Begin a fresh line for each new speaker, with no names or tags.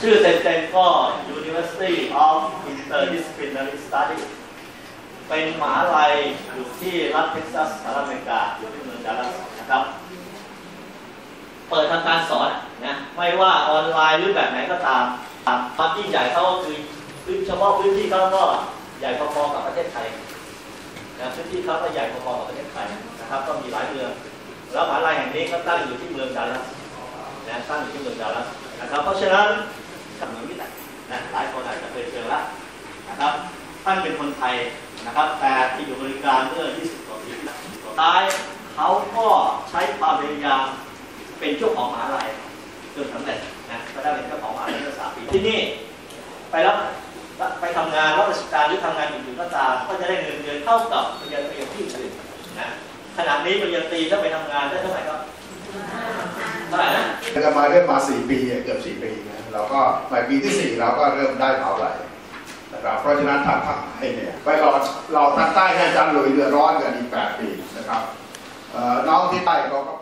ชื่อเต็มๆก็ University of Interdisciplinary Studies เป็นมหาลัยอยู่ที่รัฐเท็กซัสสหรัฐอเมริกาอยู่ที่เมืองดัลลัสนะครับ เปิดทำการสอนนะไม่ว่าออนไลน์หรือแบบไหนก็ตามตามความยิ่งใหญ่เขาก็คือพื้นเฉพาะพื้นที่เขาก็ใหญ่พอๆกับประเทศไทยนะพื้นที่เขาก็ใหญ่พอๆกับประเทศไทยนะครับก็มีหลายเมืองแล้วมหาลัยแห่งนี้ก็ตั้งอยู่ที่เมืองดัลลัสนะตั้งอยู่ที่เมืองดัลลัสนะครับเพราะฉะนั้น นี้แหละหลายคนอาจจะเคยเจอแล้วนะครับท่านเป็นคนไทยนะครับ แต่ที่อยู่อเมริการเมื่อ 20 กว่าปีที่แล้วสุดท้ายเขาก็ใช้ความพยายามเป็นเจ้าของมหาลัยจนสำเร็จนะก็ได้เป็นเจ้าของมหาลัยเมื่อสามปีที่นี่ไปรับไปทำงานรับราชการหรือทำงานอื่นๆก็ตามก็จะได้เงินเดือนเท่ากับปริญญาตรีที่อื่นนะขณะนี้ปริญญาตรีถ้าไปทำงานได้เท่าไหร่ครับเท่าไหร่นะ
จะมาเริ่มมา 4 ปีเกือบ 4 ปีนะเราก็ในปีที่ 4 เราก็เริ่มได้เผาไหลนะครับเพราะฉะนั้นทางภาคใต้เนี่ยไปรอเราทางใต้ให้อาจารย์หลุยเดือดร้อนกันอีก 8 ปีนะครับน้องที่ใต้เขาก็